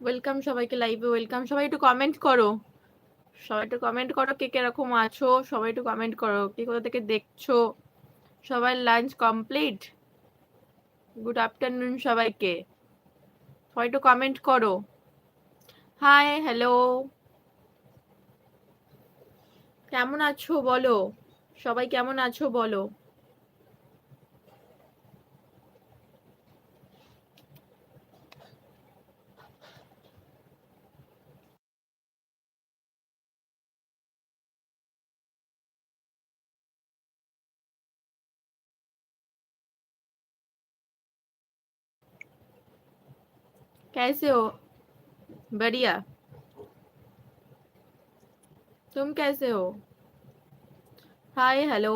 Welcome সবাইকে লাইভে welcome সবাই একটু কমেন্ট করো। সবাই একটু কমেন্ট করো কে কীরকম আছো। সবাই একটু কমেন্ট করো, কে কোথা থেকে দেখছ। সবাই লাঞ্চ কমপ্লিট গুড আফটারনুন সবাইকে। সবাই একটু কমেন্ট করো। হাই হ্যালো কেমন আছো বলো? সবাই কেমন আছো বলো? कैसे हो बढ़िया तुम कैसे हो hi hello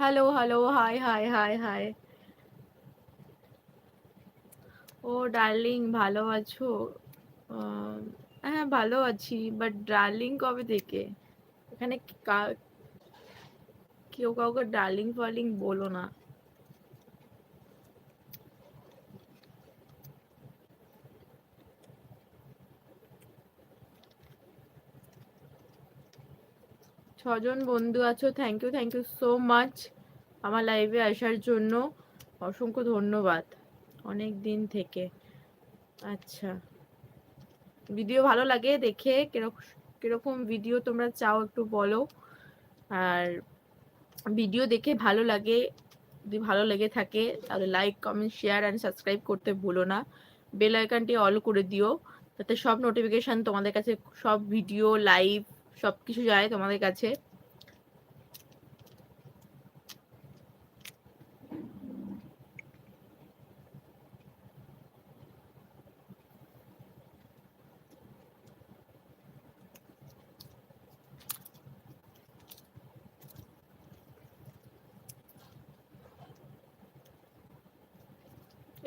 hello hello hi hi hi hi ও ডার্লিং ভালো আছো আহ, হ্যাঁ ভালো আছি বাট ডার্লিং কবে থেকে এখানে কা- কেউ কাউকে ডার্লিং ফার্লিং বলো না ছজন বন্ধু আছো thank you thank you so much আমার লাইভে আসার জন্য। অসংখ্য ধন্যবাদ অনেক দিন থেকে। আচ্ছা। ভিডিও ভালো লাগে দেখে কীরকম ভিডিও তোমরা চাও একটু বলো। আর ভিডিও দেখে ভালো লাগে, যদি ভালো লেগে থাকে তাহলে like comment share and subscribe করতে ভুলো না। বেল আইকনটি অল করে দিও। যাতে সব নোটিফিকেশান তোমাদের কাছে, সব ভিডিও লাইভ সব কিছু যায় তোমাদের কাছে।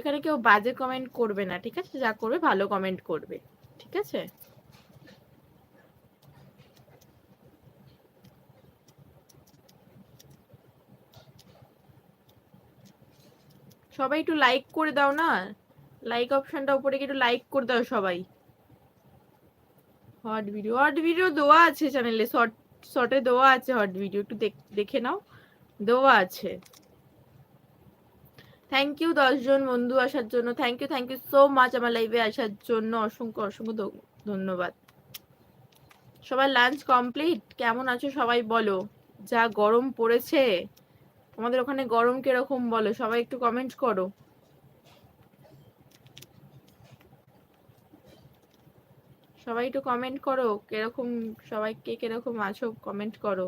এখানে কেউ বাজে কমেন্ট করবে না, ঠিক আছে? যা করবে ভালো কমেন্ট করবে, ঠিক আছে? সবাই একটু লাইক করে দাও না? লাইক অপশনটা উপরে একটু লাইক করে দাও সবাই। হট ভিডিও হট ভিডিও দেওয়া আছে চ্যানেলে শর্ট শর্টে দেওয়া আছে হট ভিডিও একটু দেখে নাও। দেওয়া আছে। থ্যাংক ইউ দশজন বন্ধু আসার জন্য। Thank you thank you so much আমার লাইভে আসার জন্য। অসংখ্য অসংখ্য ধন্যবাদ। সবাই লাঞ্চ কমপ্লিট কেমন আছো সবাই বলো। যা গরম পড়েছে। তোমাদের ওখানে গরম কীরকম বলো? সবাই একটু কমেন্ট করো। সবাই একটু কমেন্ট করো, কীরকম, সবাই কে কীরকম আছো কমেন্ট করো।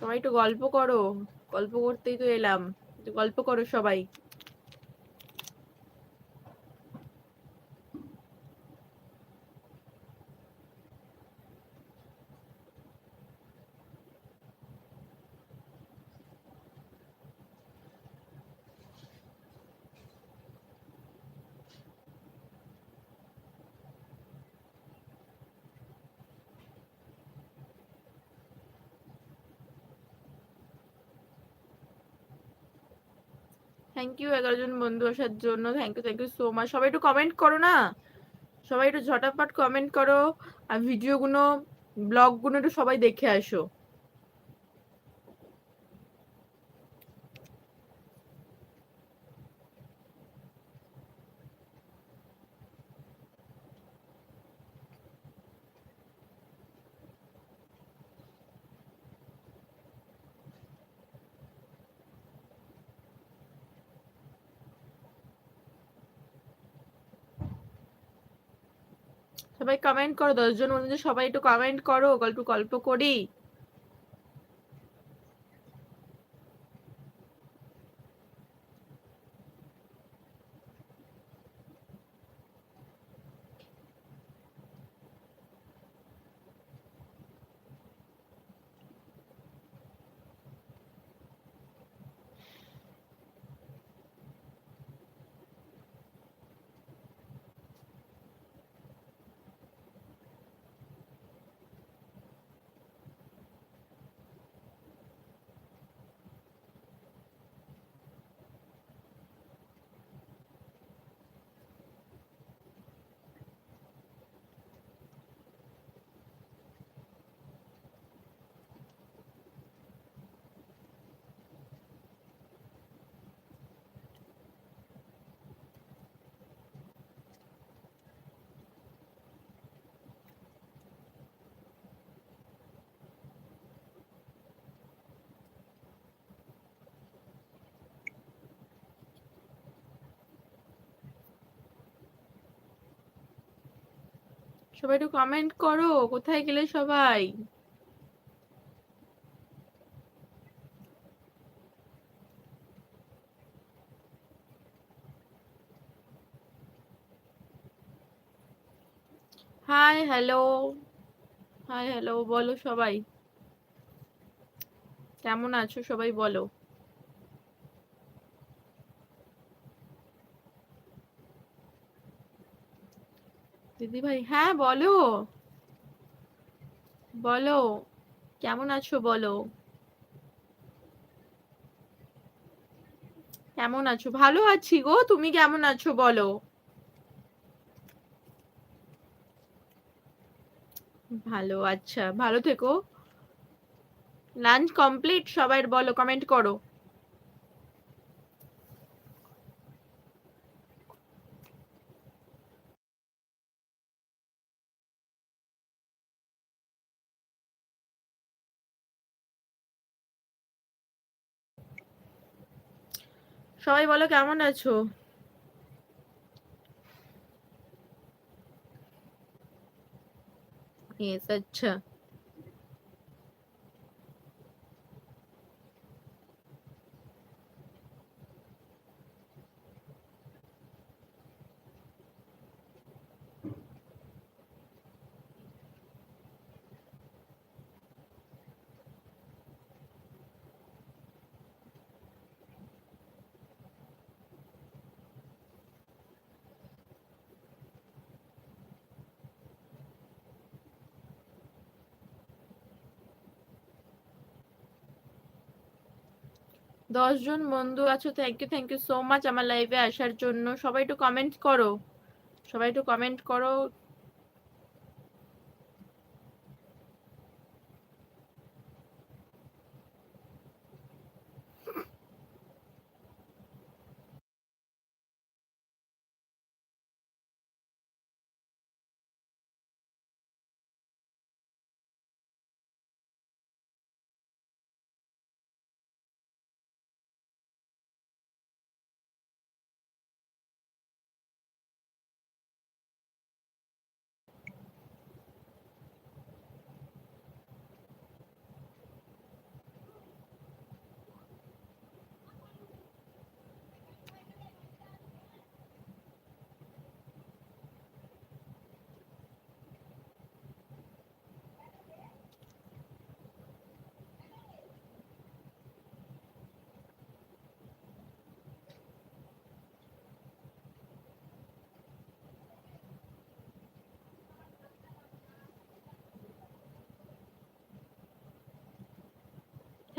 সবাই একটু গল্প করো, গল্প করতেই তো এলাম। গল্প করো সবাই। থ্যাংক ইউ এগারো জন বন্ধু আসার জন্য। Thank you thank you so much সবাই একটু কমেন্ট করো না? সবাই একটু ঝটাপট কমেন্ট করো। আর ভিডিওগুলো ব্লগগুলো একটু সবাই দেখে আসো। সবাই কমেন্ট করো দশজন বন্ধু সবাই একটু কমেন্ট করো গল্প গল্প করি। সবাই একটু কমেন্ট করো, কোথায় গেলে সবাই? হাই হ্যালো হাই হ্যালো বলো সবাই। কেমন আছো সবাই বলো। দিদি ভাই। হ্যাঁ বলো। বলো। কেমন আছো বলো? কেমন আছো? ভালো আছি গো। তুমি কেমন আছো বলো? ভালো আচ্ছা। ভালো থেকো। Lunch complete? সবাই বলো কমেন্ট করো। সবাই বলো কেমন আছো? আচ্ছা। জন বন্ধু আছো thank you thank you so much আমার লাইভে আসার জন্য। সবাই একটু কমেন্ট করো। সবাই একটু কমেন্ট করো।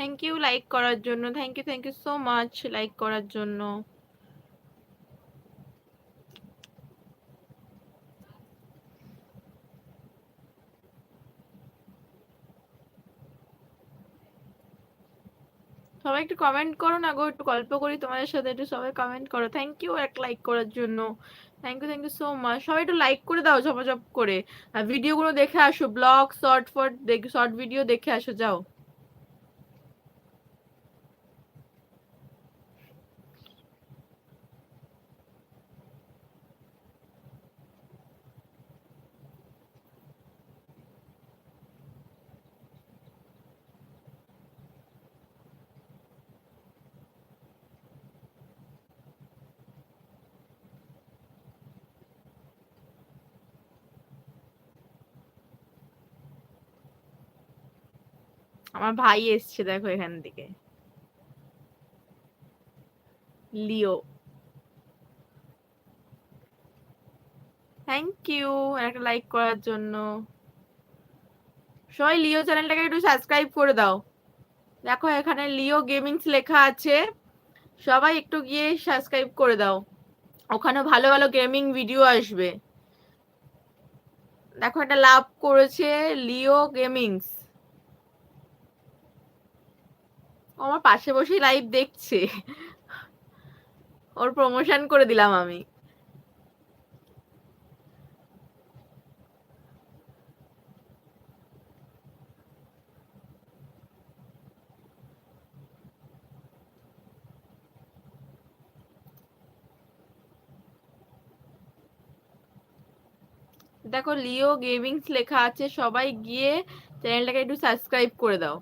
থ্যাংক ইউ লাইক করার জন্য। Thank you thank you so much like করার জন্য। সবাই একটু কমেন্ট করো না গো, একটু গল্প করি তোমাদের সাথে, একটু সবাই কমেন্ট করো। থ্যাংক ইউ এক লাইক করার জন্য। Thank you thank you so much সবাই একটু লাইক করে দাও, ঝপাঝপ করে। আর ভিডিওগুলো দেখে আসো ব্লগ শর্ট ফট শর্ট ভিডিও দেখে আসো, যাও। আমার ভাই এসছে, দেখো এখান থেকে। লিও। থ্যাংক ইউ একটা লাইক করার জন্য। সবাই লিও চ্যানেলটাকে একটু সাবস্ক্রাইব করে দাও। দেখো এখানে লিও গেমিংস লেখা আছে। সবাই একটু গিয়ে সাবস্ক্রাইব করে দাও। ওখানে ভালো ভালো গেমিং ভিডিও আসবে। দেখো একটা লাভ করেছে লিও গেমিংস আমার পাশে বসে লাইভ দেখছে। ওর প্রমোশন করে দিলাম আমি। দেখো লিও গেমিংস লেখা আছে, সবাই গিয়ে চ্যানেলটাকে একটু সাবস্ক্রাইব করে দাও।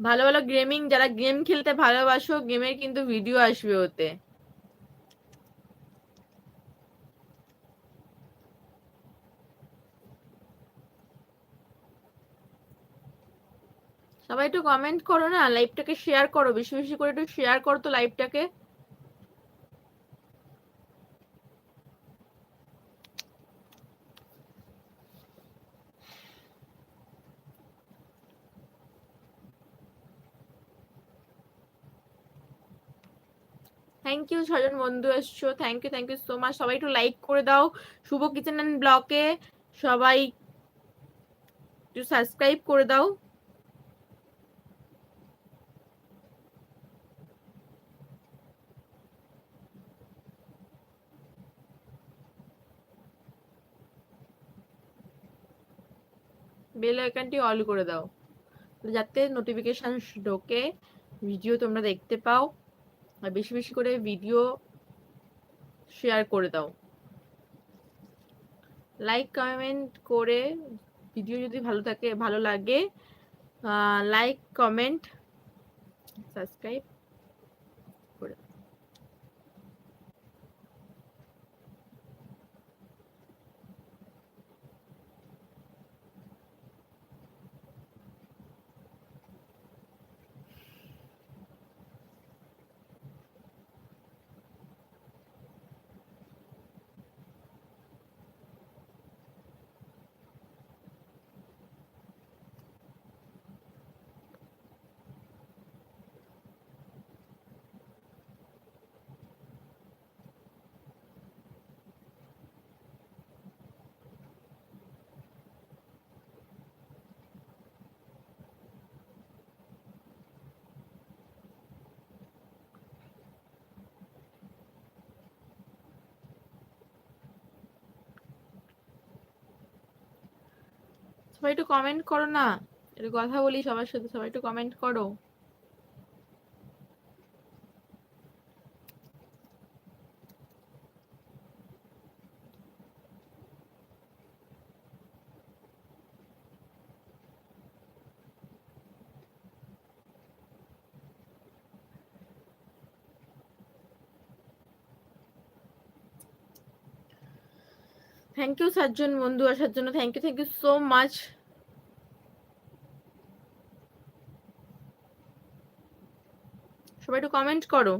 ভালো ভালো গেমিং, যারা গেম খেলতে ভালোবাসো, গেমের কিন্তু ভিডিও আসবে ওতে। সবাই একটু কমেন্ট করো না লাইভটাকে শেয়ার করো, বেশি বেশি করে একটু শেয়ার করো তো লাইভটাকে থ্যাংক ইউ ছজন বন্ধু এসছো thank you thank you so much সবাই একটু লাইক করে দাও শুভ কিচেন অ্যান্ড ব্লকে সবাই একটু সাবস্ক্রাইব করে দাও। বেল আইকনটি অল করে দাও। যাতে নোটিফিকেশন ঢোকে। ভিডিও তোমরা দেখতে পাও। আর বেশি বেশি করে ভিডিও শেয়ার করে দাও। লাইক কমেন্ট করে ভিডিও যদি ভালো থাকে, ভালো লাগে লাইক কমেন্ট সাবস্ক্রাইব সবাই একটু কমেন্ট করো না। একটু কথা বলি সবার সাথে সবাই একটু কমেন্ট করো। থ্যাংক ইউ সাতজন বন্ধু আসার জন্য thank you thank you so much সবাই একটু কমেন্ট করো।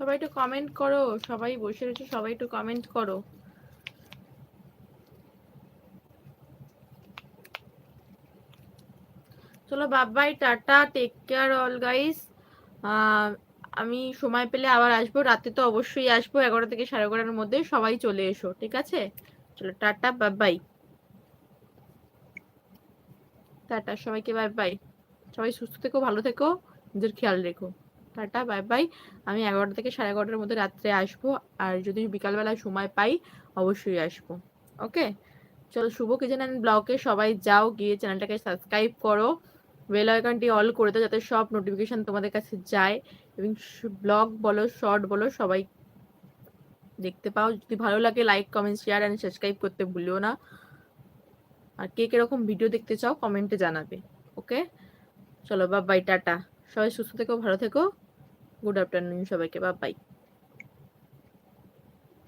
সবাই একটু কমেন্ট করো, সবাই বসে রয়েছে, সবাই একটু কমেন্ট করো। চলো Babai, tata take care all guys আমি সময় পেলে আবার আসব, রাতে তো অবশ্যই আসব এগারো থেকে সাড়ে এগারোটার মধ্যে সবাই চলে এসো, ঠিক আছে? চলো, টাটা, বাবাই। টাটা, সবাইকে বাই বাই সবাই সুস্থ থেকো, ভালো থেকো, নিজের খেয়াল রেখো। টাটা বাই বাই আমি এগারোটা থেকে সাড়ে এগারোটার মধ্যে রাত্রে আসব। আর যদি বিকালবেলা সময় পাই, অবশ্যই আসব। ওকে চলো, শুভ কিচেন অ্যান্ড ব্লগে সবাই যাও, গিয়ে চ্যানেলটাকে সাবস্ক্রাইব করো। বেল আইকনটি অল করে দাও, যাতে সব নোটিফিকেশন তোমাদের কাছে যায়। এবং ব্লগ বলো শর্ট বলো, সবাই দেখতে পাও। যদি ভালো লাগে like comment share and subscribe করতে ভুলিও না। আর কে কীরকম ভিডিও দেখতে চাও কমেন্টে জানাবে। ওকে চলো বা বাই টাটা। সবাই সুস্থ থেকো ভালো থেকো। গুড আফটারনুন সবাইকে বা বাই